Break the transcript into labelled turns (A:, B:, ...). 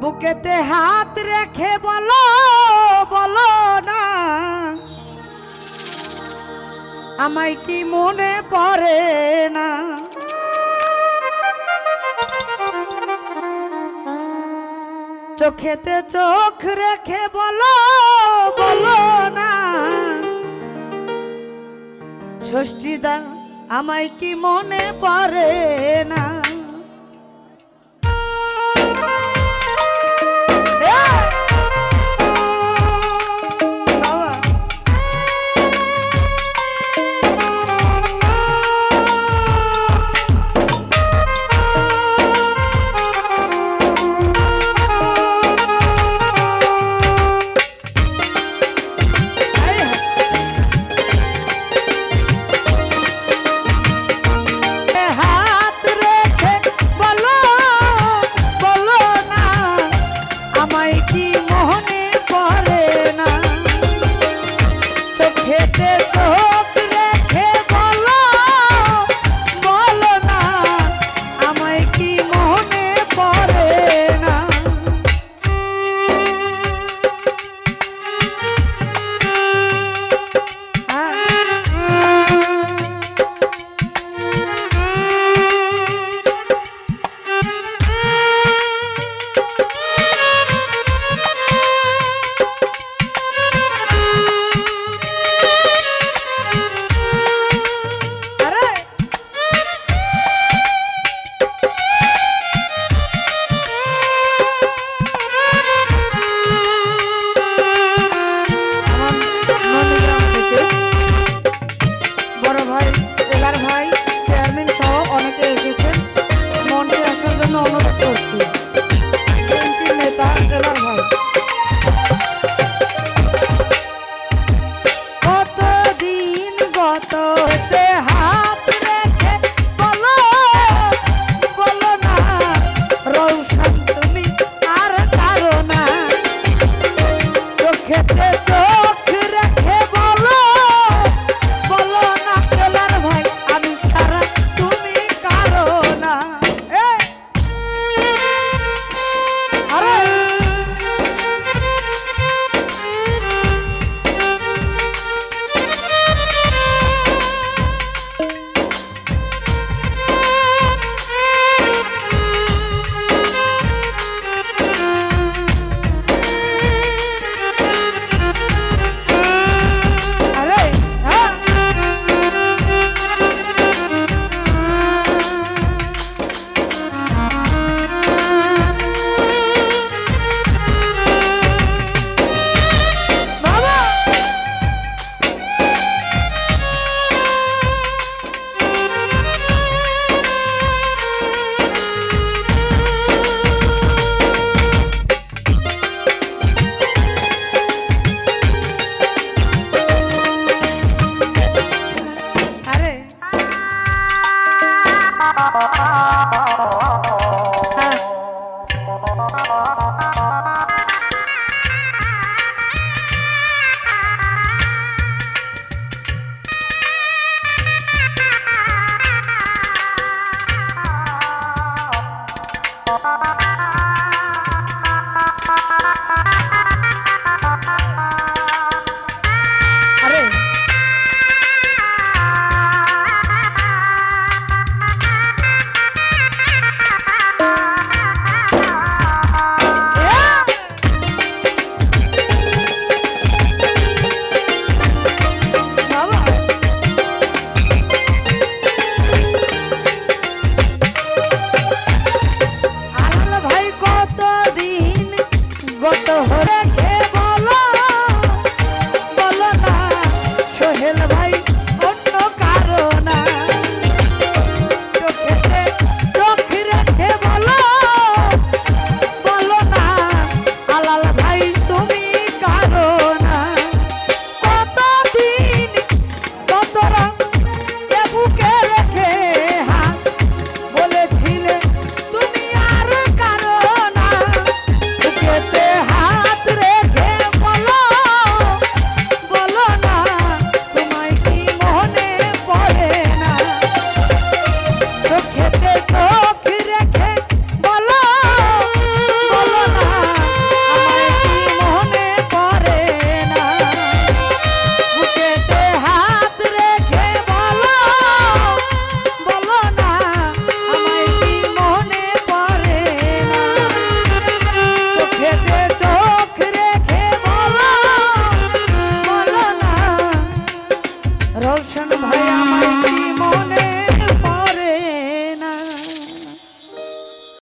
A: বুকেতে হাত রেখে বলো বলো না। আমায় কি মনে পড়ে না? চোখেতে চোখ রেখে বলো বলো না। ষষ্ঠীদা, আমায় কি মনে পড়ে না? Bye. হরে